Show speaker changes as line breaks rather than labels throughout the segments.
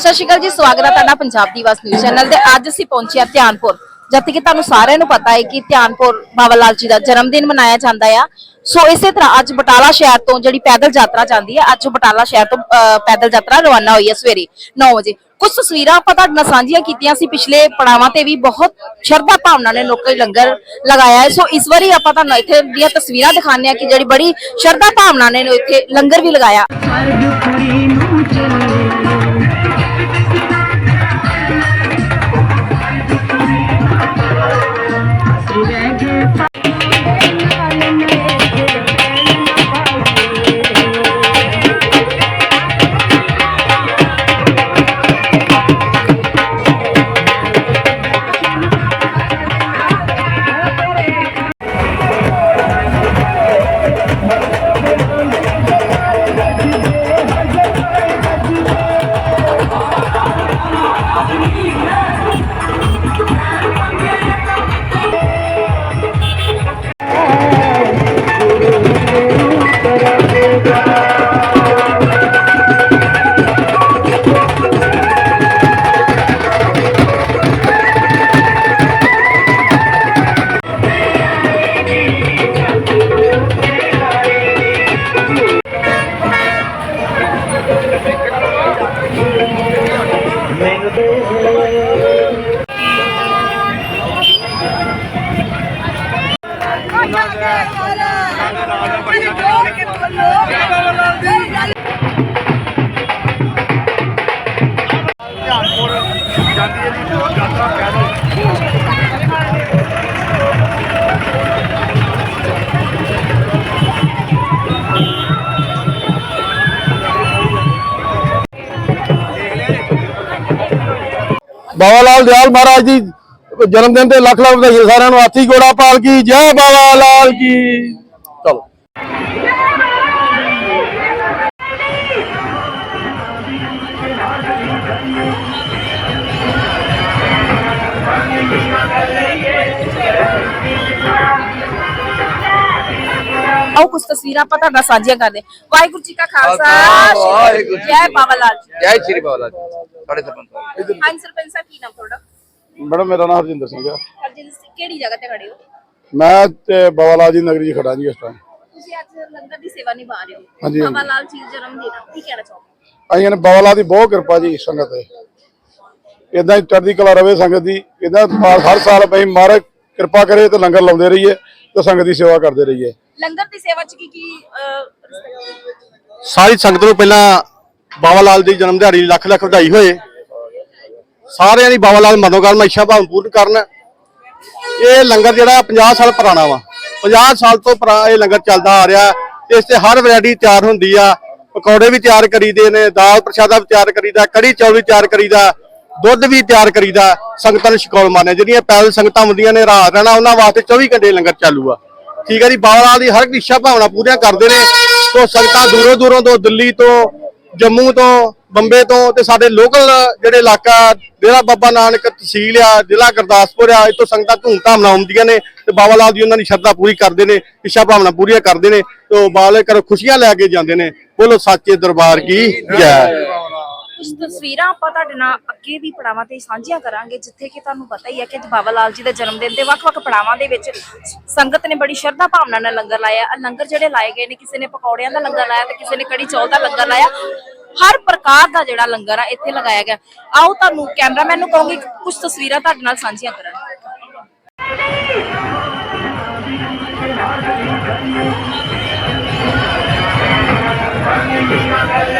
ਸਤਿ ਸ਼੍ਰੀ ਅਕਾਲ ਜੀ, ਸਵਾਗਤ ਹੈ ਤੁਹਾਡਾ ਪੰਜਾਬ ਦੀ ਵਾਸ ਨਿਊਜ਼ ਚੈਨਲ ਤੇ। ਅੱਜ ਅਸੀਂ ਪਹੁੰਚੇ ਹਾਂ ਧਿਆਨਪੁਰ ਜਦ ਕਿ ਤੁਹਾਨੂੰ ਸਾਰਿਆਂ ਨੂੰ ਪਤਾ ਹੈ ਕਿ ਧਿਆਨਪੁਰ ਬਾਬਾ ਲਾਲ ਜੀ ਦਾ ਜਨਮ ਦਿਨ ਮਨਾਇਆ ਜਾਂਦਾ ਆ। ਸੋ ਇਸੇ ਤਰ੍ਹਾਂ ਅੱਜ ਬਟਾਲਾ ਸ਼ਹਿਰ ਤੋਂ ਜਿਹੜੀ ਪੈਦਲ ਯਾਤਰਾ ਜਾਂਦੀ ਹੈ, ਅੱਜ ਬਟਾਲਾ ਸ਼ਹਿਰ ਤੋਂ ਪੈਦਲ ਯਾਤਰਾ ਰਵਾਨਾ ਹੋਈ ਹੈ ਸਵੇਰੇ 9 ਵਜੇ। ਕੁਝ ਤਸਵੀਰਾਂ ਆਪਾਂ ਤੁਹਾਡੇ ਨਾਲ ਸਾਂਝੀਆਂ ਕੀਤੀਆਂ ਸੀ, ਪਿਛਲੇ ਪੜਾਵਾਂ ਤੇ ਵੀ ਬਹੁਤ ਸ਼ਰਧਾ ਭਾਵਨਾ ਨੇ ਲੋਕਾਂ ਨੇ ਲੰਗਰ ਲਗਾਇਆ ਹੈ। ਸੋ ਇਸ ਵਾਰੀ ਆਪਾਂ ਤੁਹਾਨੂੰ ਇੱਥੇ ਦੀਆਂ ਤਸਵੀਰਾਂ ਦਿਖਾਉਂਦੇ ਹਾਂ ਕਿ ਜਿਹੜੀ ਬੜੀ ਸ਼ਰਧਾ ਭਾਵਨਾ ਨੇ ਇੱਥੇ ਲੰਗਰ ਵੀ ਲਗਾਇਆ।
ਬਾਬਾ ਲਾਲ ਦਿਆਲ ਮਹਾਰਾਜ ਦੀ ਜਨਮ ਦਿਨ ਤੇ ਲੱਖ ਲੱਖ ਵਧਾਈਆਂ, ਸਾਰਿਆਂ ਨੂੰ ਹਾਥੀ ਘੋੜਾ ਪਾਲ ਕੀ ਜੈ ਬਾਬਾ ਲਾਲ ਕੀ। ਚਲੋ।
ਆਓ ਕੁਝ ਤਸਵੀਰਾਂ ਆਪਾਂ ਤੁਹਾਡਾ ਸਾਂਝੀਆਂ ਕਰਦੇ ਹਾਂ। ਵਾਹਿਗੁਰੂ ਜੀ ਕਾ ਖਾਲਸਾ
ਵਾਹਿਗੁਰੂ ਜੀ
ਜੈ। ਬਾਬਾ ਲਾਲ ਜੀ।
ਜੈ ਸ਼੍ਰੀ ਬਾਬਾ ਜੀ। ਸਾਡੇ ਸਰਪੰਚ ਸਾਹਿਬ।
ਹਾਂਜੀ ਸਰਪੰਚ ਸਾਹਿਬ ਕੀ ਨਾਮ ਤੁਹਾਡਾ?
ਮੈਡਮ ਮੇਰਾ ਨਾਮ ਹਰਜਿੰਦਰ ਸਿੰਘ ਹੈ
ਅੱਜ ਕਿਹੜੀ ਜਗ੍ਹਾ ਤੇ ਖੜੇ ਹੋ?
ਮੈਂ ਤੇ ਬਾਬਾ ਲਾਲ ਜੀ ਨਗਰੀ 'ਚ ਖੜਾ ਜੀ ਇਸ ਟਾਈਮ
ਤੁਸੀਂ ਅੱਜ ਲੰਗਰ ਦੀ ਸੇਵਾ ਨਿਭਾ ਰਹੇ ਹੋ।
ਹਾਂਜੀ,
ਬਾਬਾ
ਹਾਂਜੀ।
ਲਾਲ ਜੀ ਜਨਮ ਦਿਨ ਆ, ਕੀ ਕਹਿਣਾ ਚਾਹੋਗੇ?
ਆਈਆਂ ਨੇ ਬਾਬਾ ਲਾਲ ਦੀ ਬਹੁਤ ਕਿਰਪਾ ਜੀ ਸੰਗਤ ਤੇ। ਇਦਾਂ ਹੀ ਚੜ੍ਹਦੀ ਕਲਾ ਰਵੇ ਸੰਗਤ ਦੀ। ਇਦਾਂ ਹਰ ਸਾਲ ਬਈ ਮਹਾਰਾਜ ਕਿਰਪਾ ਕਰੇ ਤੇ ਲੰਗਰ ਲਾਉਂਦੇ ਰਹੀਏ। ਤੇ ਸੰਗਤ ਦੀ ਸੇਵਾ ਕਰਦੇ ਰਹੀਏ।
ਲੰਗਰ ਦੀ ਸੇਵਾ ਚ ਕੀ ਕੀ
ਸਾਰੀ ਸੰਗਤ ਨੂੰ ਪਹਿਲਾਂ ਬਾਬਾ ਲਾਲ ਦੀ ਜਨਮ ਦਿਹਾੜੀ ਲੱਖ ਲੱਖ ਵਧਾਈ ਹੋਏ। ਸਾਰਿਆਂ ਦੀ ਬਾਬਾ ਲਾਲ ਮਨੋਕਾਮਨਾ ਇੱਛਾ ਭਾਵਨਾ ਪੂਰਨ ਕਰਨ। ਇਹ ਲੰਗਰ ਜਿਹੜਾ 50 ਸਾਲ ਪੁਰਾਣਾ ਵਾ। 50 ਸਾਲ ਤੋਂ ਪੁਰਾ ਇਹ ਲੰਗਰ ਚੱਲਦਾ ਆ ਰਿਹਾ। ਇਸ ਤੇ ਹਰ ਵੈਰਾਈਟੀ ਤਿਆਰ ਹੁੰਦੀ ਆ। ਪਕੌੜੇ ਵੀ ਤਿਆਰ ਕਰੀਦੇ ਨੇ ਦਾਲ ਪ੍ਰਸ਼ਾਦਾ ਵੀ ਤਿਆਰ ਕਰੀਦਾ ਕੜੀ ਚੌਲ ਵੀ ਤਿਆਰ ਕਰੀਦਾ। ਦੁੱਧ ਵੀ ਤਿਆਰ ਕਰੀਦਾ, ਸੰਗਤਾਂ ਨੂੰ ਸ਼ਕੌਲ ਮਾਰਨੇ, ਜਿਹੜੀਆਂ ਪੈਦਲ ਸੰਗਤਾਂ ਹੁੰਦੀਆਂ ਨੇ, ਰਾਤ ਰਹਿਣਾ, ਉਹਨਾਂ ਵਾਸਤੇ 24 ਘੰਟੇ ਲੰਗਰ ਚਾਲੂ ਆ। ਠੀਕ ਹੈ ਜੀ, ਬਾਬਾ ਲਾਲ ਦੀ ਹਰ ਇੱਛਾ, ਭਾਵਨਾ ਪੂਰੀਆਂ ਕਰਦੇ ਨੇ। ਤੋਂ ਸੰਗਤਾਂ ਦੂਰੋਂ ਦੂਰੋਂ ਤੋਂ ਦਿੱਲੀ ਤੋਂ, ਜੰਮੂ ਤੋਂ, ਬੰਬੇ ਤੋਂ ਤੇ ਸਾਡੇ ਲੋਕਲ ਜਿਹੜੇ ਇਲਾਕਾ, ਡੇਰਾ ਬਾਬਾ ਨਾਨਕ, ਤਹਿਸੀਲ ਆ, ਜ਼ਿਲ੍ਹਾ ਗੁਰਦਾਸਪੁਰ ਆ ਇਤੋਂ ਸੰਗਤਾਂ ਧੂਮਧਾਮ ਨਾਲ ਆਉਂਦੀਆਂ ਨੇ ਤੇ ਬਾਬਾ ਲਾਲ ਦੀ ਉਹਨਾਂ ਦੀ ਸ਼ਰਧਾ ਪੂਰੀ ਕਰਦੇ ਨੇ, ਇੱਛਾ, ਭਾਵਨਾ ਪੂਰੀਆਂ ਕਰਦੇ ਨੇ ਤੇ ਬਾਲੇ ਕਰ ਖੁਸ਼ੀਆਂ ਲੈ ਕੇ ਜਾਂਦੇ ਨੇ। ਬੋਲੋ, ਸੱਚੇ ਦਰਬਾਰ ਕੀ ਜੈ।
ਕੁਝ ਤਸਵੀਰਾਂ ਆਪਾਂ ਤੁਹਾਡੇ ਨਾਲ ਅੱਗੇ ਵੀ ਪੜਾਵਾਂ ਤੇ ਸਾਂਝੀਆਂ ਕਰਾਂਗੇ, ਜਿੱਥੇ ਕਿ ਤੁਹਾਨੂੰ ਪਤਾ ਹੀ ਹੈ ਕਿ ਅੱਜ ਬਾਬਾ ਲਾਲ ਜੀ ਦੇ ਜਨਮ ਦਿਨ ਦੇ ਵੱਖ-ਵੱਖ ਪੜਾਵਾਂ ਦੇ ਵਿੱਚ ਸੰਗਤ ਨੇ ਬੜੀ ਸ਼ਰਧਾ ਭਾਵਨਾ ਨਾਲ ਲੰਗਰ ਲਾਇਆ। ਆਹ ਲੰਗਰ ਜਿਹੜੇ ਲਾਏ ਗਏ ਨੇ, ਕਿਸੇ ਨੇ ਪਕੌੜਿਆਂ ਦਾ ਲੰਗਰ ਲਾਇਆ ਤੇ ਕਿਸੇ ਨੇ ਕੜੀ ਚੌਲ ਦਾ ਲੰਗਰ ਲਾਇਆ। ਹਰ ਪ੍ਰਕਾਰ ਦਾ ਜਿਹੜਾ ਲੰਗਰ ਆ, ਇੱਥੇ ਲਗਾਇਆ ਗਿਆ। ਆਓ ਤੁਹਾਨੂੰ ਕੈਮਰਾਮੈਨ ਨੂੰ ਕਹੂੰਗੀ ਕੁਝ ਤਸਵੀਰਾਂ ਤੁਹਾਡੇ ਨਾਲ ਸਾਂਝੀਆਂ ਕਰਨ। ਆਓ ਕੁਝ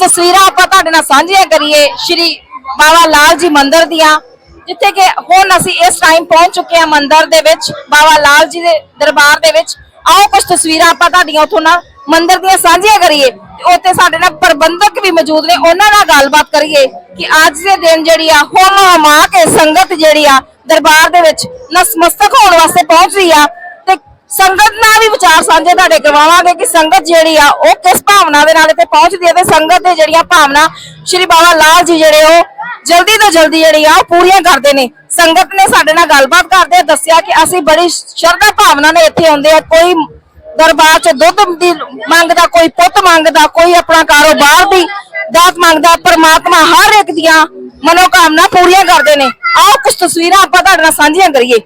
ਤਸਵੀਰਾਂ ਆਪਾਂ ਤੁਹਾਡੇ ਨਾਲ ਸਾਂਝੀਆਂ ਕਰੀਏ ਸ਼੍ਰੀ ਬਾਬਾ ਲਾਲ ਜੀ ਮੰਦਿਰ ਦੀਆਂ, ਜਿੱਥੇ ਕਿ ਹੁਣ ਅਸੀਂ ਇਸ ਟਾਈਮ ਪਹੁੰਚ ਚੁੱਕੇ ਹਾਂ ਮੰਦਿਰ ਦੇ ਵਿੱਚ, ਬਾਬਾ ਲਾਲ ਜੀ ਦੇ ਦਰਬਾਰ ਦੇ ਵਿੱਚ। ਆਓ ਕੁਝ ਤਸਵੀਰਾਂ ਆਪਾਂ ਤੁਹਾਡੀਆਂ ਉੱਥੋਂ ਨਾਲ, ਮੰਦਿਰ ਦੀਆਂ ਸਾਂਝੀਆਂ ਕਰੀਏ। ਤੇ ਉੱਥੇ ਸਾਡੇ ਨਾਲ ਪ੍ਰਬੰਧਕ ਵੀ ਮੌਜੂਦ ਨੇ, ਉਹਨਾਂ ਨਾਲ ਗੱਲਬਾਤ ਕਰੀਏ ਕਿ ਅੱਜ ਦੇ ਦਿਨ ਜਿਹੜੀ ਆ ਹੋਮ ਹਮਾ ਕੇ ਸੰਗਤ ਜਿਹੜੀ ਆ, ਦਰਬਾਰ ਦੇ ਵਿੱਚ ਨਸਮਸਤਕ ਹੋਣ ਵਾਸਤੇ ਪਹੁੰਚ ਰਹੀ ਆ। ਸੰਗਤ ਨਾਲ ਵੀ ਵਿਚਾਰ ਸਾਂਝੇ ਤੁਹਾਡੇ ਕਰਵਾਵਾਂਗੇ ਕਿ ਸੰਗਤ ਜਿਹੜੀ ਆ, ਉਹ ਕਿਸ ਭਾਵਨਾ ਦੇ ਨਾਲ ਇੱਥੇ ਪਹੁੰਚਦੀ ਹੈ ਤੇ ਸੰਗਤ ਦੇ ਜਿਹੜੀਆਂ ਭਾਵਨਾ ਸ਼੍ਰੀ ਬਾਬਾ ਲਾਲ ਜੀ ਜਿਹੜੇ ਉਹ ਜਲਦੀ ਤੋਂ ਜਲਦੀ ਜਿਹੜੀ ਆ, ਉਹ ਪੂਰੀਆਂ ਕਰਦੇ ਨੇ। ਸੰਗਤ ਨੇ ਸਾਡੇ ਨਾਲ ਗੱਲਬਾਤ ਕਰਦੇ ਦੱਸਿਆ ਕਿ ਅਸੀਂ ਬੜੀ ਸ਼ਰਧਾ ਭਾਵਨਾ ਨਾਲ ਇੱਥੇ ਆਉਂਦੇ ਆ। ਕੋਈ ਦਰਬਾਰ 'ਚ ਦੁੱਧ ਦੀ ਮੰਗਦਾ, ਕੋਈ ਪੁੱਤ ਮੰਗਦਾ, ਕੋਈ ਆਪਣਾ ਕਾਰੋਬਾਰ ਦੀ ਦਾਤ ਮੰਗਦਾ, ਪਰਮਾਤਮਾ ਹਰ ਇੱਕ ਦੀਆਂ ਮਨੋਕਾਮਨਾ ਪੂਰੀਆਂ ਕਰਦੇ ਨੇ। ਆਓ ਕੁਝ ਤਸਵੀਰਾਂ ਆਪਾਂ ਤੁਹਾਡੇ ਨਾਲ ਸਾਂਝੀਆਂ ਕਰੀਏ।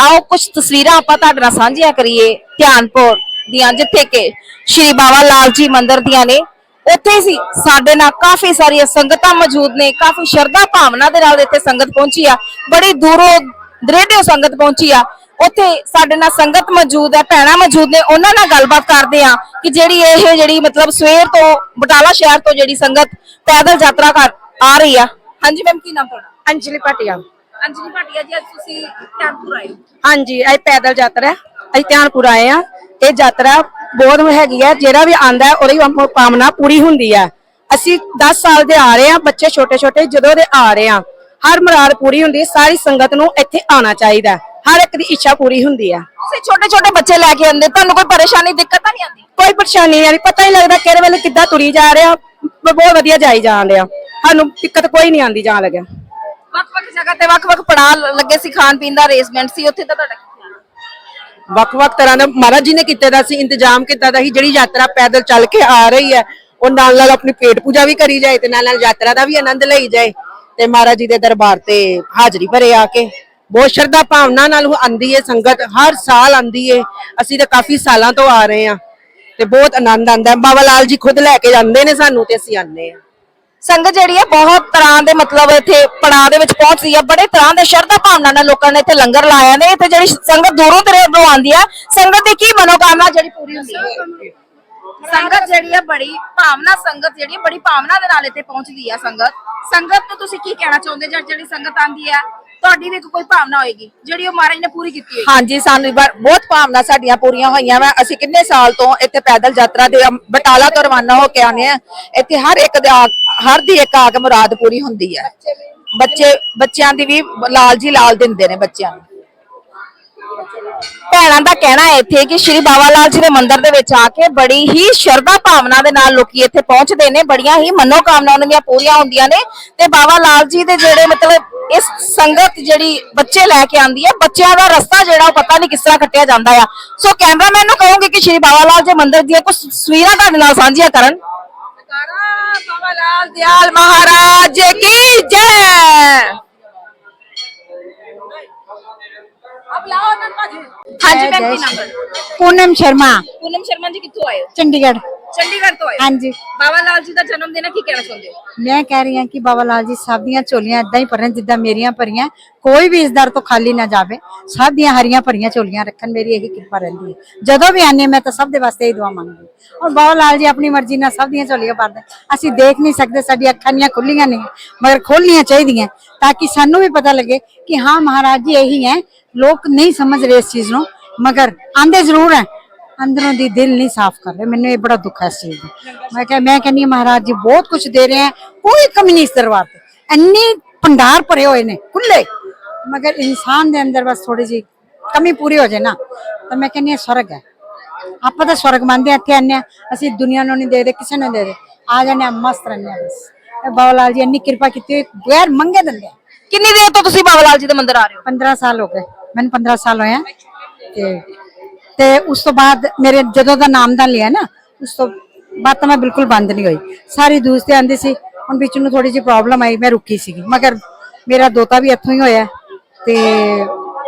ਆਓ ਕੁਝ ਤਸਵੀਰਾਂ ਆਪਾਂ ਤੁਹਾਡੇ ਨਾਲ ਸਾਂਝੀਆਂ ਕਰੀਏ ਧਿਆਨਪੁਰ ਦੀਆਂ ਜਿੱਥੇ ਕਿ ਸ਼੍ਰੀ ਬਾਬਾ ਲਾਲ ਜੀ ਮੰਦਿਰ ਦੀਆਂ ਨੇ ਉੱਥੇ ਸੀ ਸਾਡੇ ਨਾਲ ਕਾਫੀ ਸਾਰੀਆਂ ਸੰਗਤਾਂ ਮੌਜੂਦ ਨੇ ਕਾਫੀ ਸ਼ਰਧਾ ਭਾਵਨਾ ਦੇ ਨਾਲ ਇੱਥੇ ਸੰਗਤ ਪਹੁੰਚੀ ਆ ਬੜੀ ਦੂਰੋਂ ਦਰੇਡਿਓ ਸੰਗਤ ਪਹੁੰਚੀ ਆ ਉੱਥੇ ਸਾਡੇ ਨਾਲ ਸੰਗਤ ਮੌਜੂਦ ਹੈ ਭੈਣਾਂ ਮੌਜੂਦ ਨੇ ਉਹਨਾਂ ਨਾਲ ਗੱਲਬਾਤ ਕਰਦੇ ਆ ਕਿ ਜਿਹੜੀ ਇਹ ਜਿਹੜੀ ਮਤਲਬ ਸਵੇਰ ਤੋਂ ਬਟਾਲਾ ਸ਼ਹਿਰ ਤੋਂ ਜਿਹੜੀ ਸੰਗਤ ਪੈਦਲ ਯਾਤਰਾ ਕਰ ਆ ਰਹੀ ਆ। ਹਾਂਜੀ ਮੈਮ ਕੀ ਨਾਮ ਤੁਹਾਡਾ?
ਅੰਜਲੀ ਭਾਟੀਆ।
ਅੰਜਲੀ ਭਾਟੀਆ ਜੀ ਅੱਜ ਤੁਸੀਂ ਧਿਆਨਪੁਰ ਆਏ
ਹਾਂਜੀ ਇਹ ਪੈਦਲ ਯਾਤਰਾ। ਅਸੀਂ ਧਿਆਨਪੁਰ ਆਏ ਆ ਇਹ ਯਾਤਰਾ ਬਹੁਤ ਹੈਗੀ ਹੈ। ਜਿਹੜਾ ਵੀ ਆਂਦਾ ਉਹਦੀ ਕਾਮਨਾ ਪੂਰੀ ਹੁੰਦੀ ਹੈ। ਅਸੀਂ 10 ਸਾਲ ਦੇ ਆ ਰਹੇ ਆ ਬੱਚੇ ਛੋਟੇ ਛੋਟੇ ਜਦੋਂ ਦੇ ਆ ਰਹੇ ਆ ਹਰ ਮੁਰਾਦ ਪੂਰੀ ਹੁੰਦੀ ਸਾਰੀ ਸੰਗਤ ਨੂੰ ਇੱਥੇ ਆਣਾ ਚਾਹੀਦਾ। ਹਰ ਇੱਕ ਦੀ ਇੱਛਾ ਪੂਰੀ ਹੁੰਦੀ ਹੈ
ਤੁਸੀਂ ਛੋਟੇ ਛੋਟੇ ਬੱਚੇ ਲੈ ਕੇ ਆਉਂਦੇ ਤੁਹਾਨੂੰ ਕੋਈ ਪਰੇਸ਼ਾਨੀ ਦਿੱਕਤ ਤਾਂ ਨਹੀਂ ਆਉਂਦੀ?
ਕੋਈ ਪਰੇਸ਼ਾਨੀ ਨਹੀਂ ਪਤਾ ਹੀ ਲੱਗਦਾ ਕਿਹੜੇ ਵੇਲੇ ਕਿੱਦਾਂ ਤੁਰੀ ਜਾ ਰਿਹਾ ਬਹੁਤ ਵਧੀਆ ਜਾਈ ਜਾਣ ਰਿਹਾ ਸਾਨੂੰ ਦਿੱਕਤ ਕੋਈ ਨਹੀਂ ਆਂਦੀ ਜਾਣ ਲੱਗਿਆ।
ਵੱਖ-ਵੱਖ ਜਗ੍ਹਾ ਤੇ ਵੱਖ-ਵੱਖ ਪੜਾਅ ਲੱਗੇ ਸੀ ਖਾਣ ਪੀਣ ਦਾ ਅਰੇਂਜਮੈਂਟ ਸੀ ਉੱਥੇ ਤਾਂ ਤੁਹਾਡਾ ਕੀ ਖਿਆਲ ਹੈ?
ਵੱਖ-ਵੱਖ ਤਰ੍ਹਾਂ ਦਾ ਮਹਾਰਾਜ ਜੀ ਨੇ ਕੀਤੇ ਦਾ ਸੀ ਇੰਤਜ਼ਾਮ ਕੀਤਾ ਦਾ ਸੀ ਜਿਹੜੀ ਯਾਤਰਾ ਪੈਦਲ ਚੱਲ ਕੇ ਆ ਰਹੀ ਹੈ ਉਹ ਨਾਲ ਨਾਲ ਆਪਣੀ ਪੇਟ ਪੂਜਾ ਵੀ ਕਰੀ ਜਾਏ ਤੇ ਨਾਲ ਨਾਲ ਯਾਤਰਾ ਦਾ ਵੀ ਆਨੰਦ ਲਈ ਜਾਏ। ਤੇ ਮਹਾਰਾਜ ਜੀ ਦੇ ਦਰਬਾਰ ਤੇ ਹਾਜ਼ਰੀ ਭਰੇ ਆ ਕੇ। ਬਹੁਤ ਸ਼ਰਧਾ ਭਾਵਨਾ ਨਾਲ ਉਹ ਆਂਦੀ ਹੈ ਸੰਗਤ ਹਰ ਸਾਲ ਆਂਦੀ ਹੈ ਅਸੀਂ ਤਾਂ ਕਾਫੀ ਸਾਲਾਂ ਤੋਂ ਆ ਰਹੇ ਹਾਂ ਤੇ ਬਹੁਤ ਆਨੰਦ ਆਂਦਾ ਹੈ ਬਾਬਾ ਲਾਲ ਜੀ ਖੁਦ ਲੈ ਕੇ ਜਾਂਦੇ ਨੇ ਸਾਨੂੰ ਤੇ ਅਸੀਂ ਆਨੇ ਆ।
ਸੰਗਤ ਜਿਹੜੀ ਹੈ ਬਹੁਤ ਤਰ੍ਹਾਂ ਦੇ ਮਤਲਬ ਇੱਥੇ ਪੜਾਅ ਦੇ ਵਿੱਚ ਪਹੁੰਚਦੀ ਹੈ ਬੜੇ ਤਰ੍ਹਾਂ ਦੇ ਸ਼ਰਧਾ ਭਾਵਨਾ ਨਾਲ ਲੋਕਾਂ ਨੇ ਇੱਥੇ ਲੰਗਰ ਲਾਇਆ ਨੇ। ਇੱਥੇ ਜਿਹੜੀ ਸੰਗਤ ਦੂਰੋਂ ਦੂਰੋਂ ਆਉਂਦੀ ਹੈ ਸੰਗਤ ਦੀ ਕੀ ਮਨੋਕਾਮਨਾ ਜਿਹੜੀ ਪੂਰੀ ਹੁੰਦੀ ਹੈ ਸੰਗਤ ਜਿਹੜੀ ਹੈ ਬੜੀ ਭਾਵਨਾ ਸੰਗਤ ਜਿਹੜੀ ਹੈ ਬੜੀ ਭਾਵਨਾ ਦੇ ਨਾਲ ਇੱਥੇ ਪਹੁੰਚਦੀ ਹੈ ਸੰਗਤ। ਸੰਗਤ ਨੂੰ ਤੁਸੀਂ ਕੀ ਕਹਿਣਾ ਚਾਹੁੰਦੇ ਜਾਂ ਜਿਹੜੀ ਸੰਗਤ ਆਂਦੀ ਹੈ ਤੁਹਾਡੀ ਵੀ ਇੱਕ ਕੋਈ ਭਾਵਨਾ ਹੋਏਗੀ? ਜਿਹੜੀ ਉਹ ਮਹਾਰਾਜ ਨੇ ਪੂਰੀ ਕੀਤੀ ਹੋਏਗੀ।
ਹਾਂਜੀ ਸਾਨੂੰ ਵਾਰ ਬਹੁਤ ਭਾਵਨਾ ਸਾਡੀਆਂ ਪੂਰੀਆਂ ਹੋਈਆਂ ਵਾ। ਅਸੀਂ ਕਿੰਨੇ ਸਾਲ ਤੋਂ ਇੱਥੇ ਪੈਦਲ ਯਾਤਰਾ ਦੇ ਅਮ- ਬਟਾਲਾ ਤੋਂ ਰਵਾਨਾ ਹੋ ਕੇ ਆਨੇ ਆ ਇੱਥੇ ਹਰ ਇੱਕ ਦੇ ਹਰ ਦੀ ਇੱਕ ਆਗ ਮੁਰਾਦ ਪੂਰੀ ਹੁੰਦੀ ਹੈ। ਬੱਚੇ ਬੱਚਿਆਂ ਦੀ ਵੀ ਲਾਲ ਜੀ ਲਾਲ ਦਿੰਦੇ ਨੇ ਬੱਚਿਆਂ ਨੂੰ।
ਭੈਣਾਂ ਦਾ ਕਹਿਣਾ ਹੈ ਇੱਥੇ ਕਿ ਸ਼੍ਰੀ ਬਾਬਾ ਲਾਲ ਜੀ ਦੇ ਮੰਦਿਰ ਦੇ ਵਿੱਚ ਆ ਕੇ ਬੜੀ ਹੀ ਸ਼ਰਧਾ ਭਾਵਨਾ ਦੇ ਨਾਲ ਲੋਕੀ ਇੱਥੇ ਪਹੁੰਚਦੇ ਨੇ, ਬੜੀਆਂ ਹੀ ਮਨੋਕਾਮਨਾ ਉਹਨਾਂ ਦੀਆਂ ਪੂਰੀਆਂ ਹੁੰਦੀਆਂ ਨੇ ਤੇ ਬਾਬਾ ਲਾਲ ਜੀ ਦੇ ਜਿਹੜੇ ਮਤਲਬ ਇਸ ਸੰਗਤ ਜਿਹੜੀ ਬੱਚੇ ਲੈ ਕੇ ਆਂਦੀ ਹੈ, ਬੱਚਿਆਂ ਦਾ ਰਸਤਾ ਜਿਹੜਾ ਉਹ ਪਤਾ ਨਹੀਂ ਕਿਸ ਤਰ੍ਹਾਂ ਕੱਟਿਆ ਜਾਂਦਾ ਆ। ਸੋ ਕੈਮਰਾਮੈਨ ਨੂੰ ਕਹੂੰਗੀ ਕਿ ਸ਼੍ਰੀ ਬਾਬਾ ਲਾਲ ਜੀ ਮੰਦਿਰ ਦੀਆਂ ਕੁਝ ਤਸਵੀਰਾਂ ਤੁਹਾਡੇ ਨਾਲ ਸਾਂਝੀਆਂ ਕਰਨ। ਬਾਬਾ ਲਾਲ ਦਿਆਲ ਮਹਾਰਾਜ ਕੀ ਜੈ! ਹਾਂਜੀ ਮੈਮ ਕੀ ਨਾਮ
ਪੂਨਮ ਸ਼ਰਮਾ।
ਪੂਨਮ ਸ਼ਰਮਾ ਜੀ ਕਿੱਥੋਂ ਆਏ ਹੋ?
ਚੰਡੀਗੜ੍ਹ।
ਚੰਡੀਗੜ੍ਹ ਤੋਂ ਆਏ
ਹਾਂਜੀ।
ਬਾਬਾ ਲਾਲ ਜੀ ਦਾ ਜਨਮ ਦਿਨ ਕੀ ਕਹਿਣਾ ਚਾਹੁੰਦੇ ਹੋ?
ਮੈਂ ਕਹਿ ਰਹੀ ਹਾਂ ਕਿ ਬਾਬਾ ਲਾਲ ਜੀ ਸਭ ਦੀਆਂ ਝੋਲੀਆਂ ਇਦਾਂ ਹੀ ਭਰਨ ਜਿੱਦਾਂ ਮੇਰੀਆਂ ਭਰੀਆਂ। ਕੋਈ ਵੀ ਇਸ ਦਰ ਤੋਂ ਖਾਲੀ ਨਾ ਜਾਵੇ। ਸਭ ਦੀਆਂ ਹਰੀਆਂ ਭਰੀਆਂ ਝੋਲੀਆਂ ਰੱਖਣ ਮੇਰੀ ਇਹੀ ਕਿਰਪਾ ਰਹਿੰਦੀ ਹੈ। ਜਦੋਂ ਵੀ ਆਨੇ ਮੈਂ ਤਾਂ ਸਭ ਦੇ ਵਾਸਤੇ ਇਹ ਦੁਆ ਮੰਗਦੀ ਔਰ ਬਾਬਾ ਲਾਲ ਜੀ ਆਪਣੀ ਮਰਜ਼ੀ ਨਾਲ ਸਭ ਦੀਆਂ ਝੋਲੀਆਂ ਭਰਦੇ ਅਸੀਂ ਦੇਖ ਨਹੀਂ ਸਕਦੇ ਸਾਡੀਆਂ ਅੱਖਾਂ ਦੀਆਂ ਖੁੱਲੀਆਂ ਨਹੀਂ ਮਗਰ ਖੋਲਣੀਆਂ ਚਾਹੀਦੀਆਂ ਤਾਂ ਕਿ ਸਾਨੂੰ ਵੀ ਪਤਾ ਲੱਗੇ ਕਿ ਹਾਂ ਮਹਾਰਾਜ ਜੀ ਇਹੀ ਹੈ। ਲੋਕ ਨਹੀਂ ਸਮਝ ਰਹੇ ਇਸ ਚੀਜ਼ ਨੂੰ। ਮਗਰ ਆਂਦੇ ਜ਼ਰੂਰ ਹੈ। ਅੰਦਰੋਂ ਦੀ ਦਿਲ ਨਹੀਂ ਸਾਫ਼ ਕਰ ਰਹੇ। ਮੈਨੂੰ ਇਹ ਬੜਾ ਦੁੱਖ ਹੈ ਇਸ ਚੀਜ਼ ਦਾ। ਮੈਂ ਕਿਹਾ ਮੈਂ ਕਹਿੰਨੀ ਮਹਾਰਾਜ ਜੀ ਬਹੁਤ ਕੁਝ ਦੇ ਰਹੇ ਹੈ। ਕੋਈ ਕਮੀ ਨਹੀਂ ਇਸ ਦਰਬਾਰ ਤੇ। ਇੰਨੀ ਭੰਡਾਰ ਭਰੇ ਹੋਏ ਨੇ ਖੁੱਲੇ ਮਗਰ ਇਨਸਾਨ ਦੇ ਅੰਦਰ ਬਸ ਥੋੜੀ ਜੀ ਕਮੀ ਪੂਰੀ ਹੋ ਜਾਏ ਨਾ ਤਾਂ ਮੈਂ ਕਹਿੰਨੀ ਸਵਰਗ ਹੈ। ਆਪਾਂ ਤਾਂ ਸਵਰਗ ਮੰਨਦੇ ਹਾਂ, ਇੱਥੇ ਆਨੇ ਅਸੀਂ ਦੁਨੀਆ ਨੂੰ ਨਹੀਂ ਦੇ ਦੇ ਕਿਸੇ ਨੂੰ ਦੇ ਦੇ ਆ ਜਾਂਦੇ ਹਾਂ, ਮਸਤ ਰਹਿੰਦੇ ਹਾਂ ਬਸ। ਬਾਬਾ ਲਾਲ ਜੀ ਇੰਨੀ ਕਿਰਪਾ ਕੀਤੀ ਹੋਈ ਬਗੈਰ ਮੰਗੇ ਦਿੰਦੇ ਆ।
ਕਿੰਨੀ ਦੇਰ ਤੋਂ ਤੁਸੀਂ ਬਾਬਾ ਲਾਲ ਜੀ ਦੇ ਮੰਦਿਰ ਆ ਰਹੇ ਹੋ?
15 ਸਾਲ ਹੋ ਗਏ। ਮੈਨੂੰ 15 ਸਾਲ ਹੋਏ ਆ। ਤੇ ਤੇ ਉਸ ਤੋਂ ਬਾਅਦ ਮੇਰੇ ਜਦੋਂ ਦਾ ਨਾਮਦਾਨ ਲਿਆ ਨਾ, ਉਸ ਤੋਂ ਬਾਅਦ ਤਾਂ ਮੈਂ ਬਿਲਕੁਲ ਬੰਦ ਨਹੀਂ ਹੋਈ। ਸਾਰੀ ਦੂਸਰੇ ਆਂਦੀ ਸੀ, ਹੁਣ ਵਿੱਚ ਨੂੰ ਥੋੜੀ ਜਿਹੀ ਪ੍ਰੋਬਲਮ ਆਈ, ਮੈਂ ਰੁਕੀ ਸੀਗੀ। ਮਗਰ ਮੇਰਾ ਦੋਤਾ ਵੀ ਇੱਥੋਂ ਹੀ ਹੋਇਆ। ਤੇ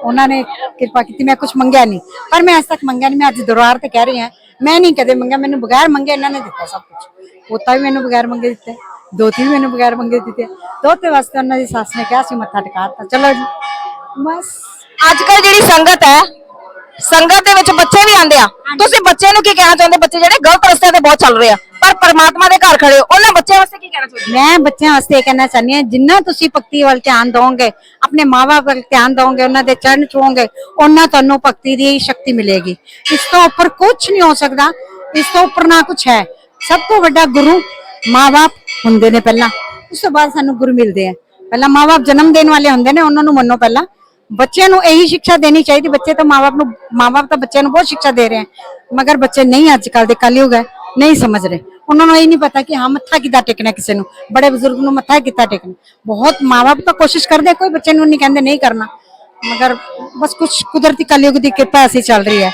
ਉਹਨਾਂ ਨੇ ਕਿਰਪਾ ਕੀਤੀ, ਮੈਂ ਕੁਝ ਮੰਗਿਆ ਨਹੀਂ। ਪਰ ਮੈਂ ਅੱਜ ਤੱਕ ਮੰਗਿਆ ਨਹੀਂ, ਮੈਂ ਅੱਜ ਦਰਬਾਰ ਤੇ ਕਹਿ ਰਹੀ ਹਾਂ। ਮੈਂ ਨਹੀਂ ਕਦੇ ਮੰਗਿਆ, ਮੈਨੂੰ ਬਗੈਰ ਮੰਗੇ ਇਹਨਾਂ ਨੇ ਦਿੱਤਾ ਸਭ ਕੁਝ ਪੋਤਾ ਵੀ ਮੈਨੂੰ ਬਗੈਰ ਮੰਗੇ ਦਿੱਤੇ, ਦੋਤੀ ਵੀ ਮੈਨੂੰ ਬਗੈਰ ਮੰਗੇ ਦਿੱਤੇ। ਦੋਤੇ ਵਾਸਤੇ ਉਹਨਾਂ ਦੀ ਸੱਸ ਨੇ ਕਿਹਾ ਸੀ, ਮੱਥਾ ਟਿਕਾਤਾ ਚਲੋ ਜੀ, ਬਸ।
ਅੱਜ ਕੱਲ ਜਿਹੜੀ ਸੰਗਤ ਹੈ ਸੰਗਤ ਦੇ ਵਿੱਚ ਬੱਚੇ ਵੀ ਆਉਂਦੇ ਆ। ਤੁਸੀਂ ਬੱਚੇ ਨੂੰ ਕੀ ਕਹਿਣਾ ਚਾਹੁੰਦੇ? ਬੱਚੇ ਜਿਹੜੇ ਗਲਤ ਰਸਤੇ ਤੇ ਬਹੁਤ ਚੱਲ ਰਹੇ ਆ ਪਰ ਪਰਮਾਤਮਾ ਦੇ ਘਰ ਖੜੇ ਹੋ। ਉਹਨਾਂ ਬੱਚਿਆਂ ਵਾਸਤੇ ਕੀ ਕਹਿਣਾ ਚਾਹੁੰਦੇ?
ਮੈਂ ਬੱਚਿਆਂ ਵਾਸਤੇ ਇਹ ਕਹਿਣਾ ਚਾਹੁੰਦੀ ਹਾਂ ਜਿੰਨਾ ਤੁਸੀਂ ਭਗਤੀ ਵੱਲ ਧਿਆਨ ਦਿਓਗੇ ਆਪਣੇ ਮਾਪੇ ਵੱਲ ਧਿਆਨ ਦਿਓਗੇ ਉਹਨਾਂ ਦੇ ਚਰਨ ਛੂਓਗੇ ਉਹਨਾਂ ਤੁਹਾਨੂੰ ਭਗਤੀ ਦੀ ਸ਼ਕਤੀ ਮਿਲੇਗੀ। ਇਸ ਤੋਂ ਉੱਪਰ ਕੁਝ ਨਹੀਂ ਹੋ ਸਕਦਾ ਇਸ ਤੋਂ ਉੱਪਰ ਨਾ ਕੁਝ ਹੈ। ਸਭ ਤੋਂ ਵੱਡਾ ਗੁਰੂ ਮਾਪੇ ਹੁੰਦੇ ਨੇ ਪਹਿਲਾਂ। ਉਸ ਤੋਂ ਬਾਅਦ ਸਾਨੂੰ ਗੁਰੂ ਮਿਲਦੇ ਆ। ਪਹਿਲਾਂ ਮਾਪੇ ਜਨਮ ਦੇਣ ਵਾਲੇ ਹੁੰਦੇ ਨੇ ਉਹਨਾਂ ਨੂੰ ਮੰਨੋ ਪਹਿਲਾਂ। ਬੱਚਿਆਂ ਨੂੰ ਇਹੀ ਸਿੱਖਿਆ ਦੇਣੀ ਚਾਹੀਦੀ, ਬੱਚੇ ਤਾਂ ਮਾਪੇ ਨੂੰ ਮਾਪੇ ਤਾਂ ਬੱਚਿਆਂ ਨੂੰ ਬਹੁਤ ਸਿੱਖਿਆ ਦੇ ਰਹੇ ਹਨ ਮਗਰ ਬੱਚੇ ਨਹੀਂ ਅੱਜ ਕੱਲ ਦੇ ਕਲਯੁਗ ਹੈ, ਨਹੀਂ ਸਮਝ ਰਹੇ। ਉਹਨਾਂ ਨੂੰ ਇਹ ਨਹੀਂ ਪਤਾ ਕਿ ਹਾਂ, ਮੱਥਾ ਕਿੱਦਾਂ ਟੇਕਣਾ ਕਿਸੇ ਨੂੰ, ਬੜੇ ਬਜ਼ੁਰਗ ਨੂੰ ਮੱਥਾ ਕਿੱਦਾਂ ਟੇਕਣਾ। ਬਹੁਤ ਮਾਪੇ ਤਾਂ ਕੋਸ਼ਿਸ਼ ਕਰਦੇ ਕੋਈ ਬੱਚੇ ਨੂੰ ਨਹੀਂ ਕਹਿੰਦੇ, ਨਹੀਂ ਕਰਨਾ। ਮਗਰ ਬਸ ਕੁਝ ਕੁਦਰਤੀ ਕਲਯੁਗ ਦੀ ਕਿਰਪਾ ਐਸੀ ਚੱਲ ਰਹੀ ਹੈ।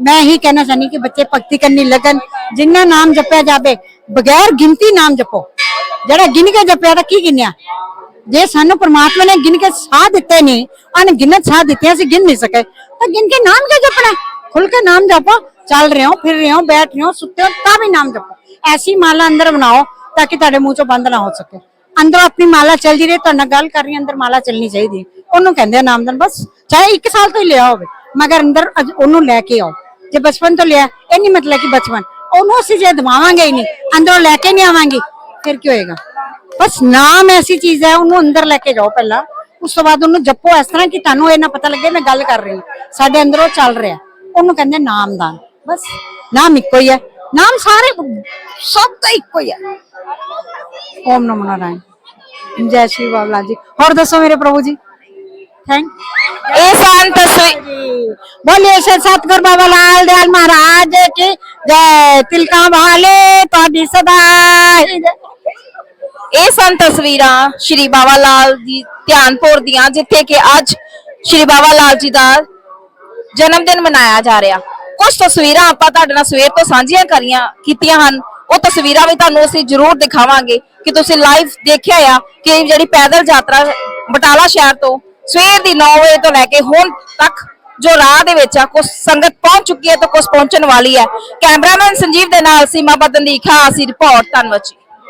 ਮੈਂ ਹੀ ਕਹਿਣਾ ਚਾਹਨੀ ਕਿ ਬੱਚੇ ਭਗਤੀ ਕਰਨੀ ਲੱਗਣ, ਜਿੰਨਾ ਨਾਮ ਜਪਿਆ ਜਾਵੇ, ਬਗੈਰ ਗਿਣਤੀ ਨਾਮ ਜਪੋ। ਜਿਹੜਾ ਗਿਣ ਕੇ ਜਪਿਆ ਤਾਂ ਕੀ ਗਿਣਿਆ? ਜੇ ਸਾਨੂੰ ਪ੍ਰਮਾਤਮਾ ਨੇ ਗਿਣ ਕੇ ਸਾਹ ਦਿੱਤੇ ਨਹੀਂ ਅਣਗਿਣਤ ਸਾਹ ਦਿੱਤੇ ਅਸੀਂ ਗਿਣ ਨਹੀਂ ਸਕੇ, ਤਾਂ ਗਿਣ ਕੇ ਨਾਮ ਕਿਉਂ ਜਪਣਾ? ਖੁੱਲ ਕੇ ਨਾਮ ਜਪੋ, ਚੱਲ ਰਹੇ ਹੋ, ਫਿਰ ਰਹੇ ਹੋ, ਬੈਠ ਰਹੇ ਹੋ, ਸੁੱਤੇ ਹੋ, ਤਾਂ ਵੀ ਨਾਮ ਜਪੋ। ਐਸੀ ਮਾਲਾ ਅੰਦਰ ਬਣਾਓ ਤਾਂ ਕਿ ਤੁਹਾਡੇ ਮੂੰਹ ਚੋਂ ਬੰਦ ਨਾ ਹੋ ਸਕੇ। ਅੰਦਰੋਂ ਆਪਣੀ ਮਾਲਾ ਚੱਲਦੀ ਰਹੇ, ਤੁਹਾਡੇ ਨਾਲ ਗੱਲ ਕਰ ਰਹੀ, ਅੰਦਰ ਮਾਲਾ ਚੱਲਣੀ ਚਾਹੀਦੀ। ਹੈ। ਉਹਨੂੰ ਕਹਿੰਦੇ ਆ ਨਾਮਦਾਨ, ਬਸ, ਚਾਹੇ 1 ਸਾਲ ਤੋਂ ਹੀ ਲਿਆ ਹੋਵੇ, ਮਗਰ ਅੰਦਰ ਉਹਨੂੰ ਲੈ ਕੇ ਆਓ। ਜੇ ਬਚਪਨ ਤੋਂ ਲਿਆ, ਇਹ ਨਹੀਂ ਮਤਲਬ ਕਿ ਬਚਪਨ। ਉਹਨੂੰ ਅਸੀਂ ਜੇ ਦਵਾਵਾਂਗੇ ਹੀ ਨਹੀਂ ਅੰਦਰੋਂ ਲੈ ਕੇ ਨਹੀਂ ਆਵਾਂਗੇ, ਫਿਰ ਕੀ ਹੋਏਗਾ? ਬਸ ਨਾਮ ਐਸੀ ਚੀਜ਼ ਹੈ, ਉਹਨੂੰ ਅੰਦਰ ਲੈ ਕੇ ਜਾਓ ਪਹਿਲਾਂ। ਉਸ ਤੋਂ ਬਾਅਦ ਉਹਨੂੰ ਜਪੋ, ਇਸ ਤਰ੍ਹਾਂ ਕਿ ਤੁਹਾਨੂੰ ਇਹ ਨਾ ਪਤਾ ਲੱਗੇ ਮੈਂ ਗੱਲ ਕਰ ਰਹੀ ਸਾਡੇ ਅੰਦਰ ਉਹ ਚੱਲ ਰਿਹਾ। ਉਹਨੂੰ ਕਹਿੰਦੇ ਨਾਮਦਾਨ। ਬਸ, ਨਾਮ ਇੱਕੋ ਹੀ ਹੈ। ਨਾਮ ਸਾਰੇ, ਸਭ ਦਾ ਇੱਕੋ ਹੀ ਹੈ। ਓਮ ਨਮੋ ਨਾਰਾਇਣ। ਜੈ ਸ਼੍ਰੀ ਬਾਬਲਾ ਜੀ। ਹੋਰ ਦੱਸੋ ਮੇਰੇ ਪ੍ਰਭੂ ਜੀ? ਥੈਂਕ
ਇਹ ਸੰਤ ਸਿੰਘ
ਬੋਲੇ ਸੇ ਸਤਗੁਰ ਬਾਬਾ ਲਾਲ ਦੇਵ ਮਹਾਰਾਜ ਕੀ ਜੈ। ਤਿਲਕਾਂ ਵਾਲੇ ਤੁਹਾਡੀ ਸਦਾ ਹੀ
ਇਹ ਸਨ ਤਸਵੀਰਾਂ ਸ਼੍ਰੀ ਬਾਬਾ ਲਾਲ ਜੀ ਧਿਆਨਪੁਰ ਦੀਆਂ, ਜਿੱਥੇ ਕਿ ਅੱਜ ਸ਼੍ਰੀ ਬਾਬਾ ਲਾਲ ਜੀ ਦਾ ਜਨਮ ਦਿਨ ਮਨਾਇਆ ਜਾ ਰਿਹਾ। ਕੁਝ ਤਸਵੀਰਾਂ ਆਪਾਂ ਤੁਹਾਡੇ ਨਾਲ ਸਵੇਰ ਤੋਂ ਸਾਂਝੀਆਂ ਕਰੀਆਂ, ਕੀਤੀਆਂ ਹਨ। ਉਹ ਤਸਵੀਰਾਂ ਵੀ ਤੁਹਾਨੂੰ ਅਸੀਂ ਜ਼ਰੂਰ ਦਿਖਾਵਾਂਗੇ ਕਿ ਤੁਸੀਂ ਲਾਈਵ ਦੇਖਿਆ ਆ ਕਿ ਜਿਹੜੀ ਪੈਦਲ ਯਾਤਰਾ ਬਟਾਲਾ ਸ਼ਹਿਰ ਤੋਂ ਸਵੇਰ ਦੀ 9 ਵਜੇ ਤੋਂ ਲੈ ਕੇ ਹੁਣ ਤੱਕ ਜੋ ਰਾਹ ਦੇ ਵਿੱਚ ਆ ਕੁਝ ਸੰਗਤ ਪਹੁੰਚ ਚੁੱਕੀ ਹੈ ਤੇ ਕੁਝ ਪਹੁੰਚਣ ਵਾਲੀ ਹੈ। ਕੈਮਰਾਮੈਨ ਸੰਜੀਵ ਦੇ ਨਾਲ ਸੀਮਾ ਬਦਨ ਦੀ ਖਾਸ ਰਿਪੋਰਟ ਧੰਨਵਾਦ ਜੀ।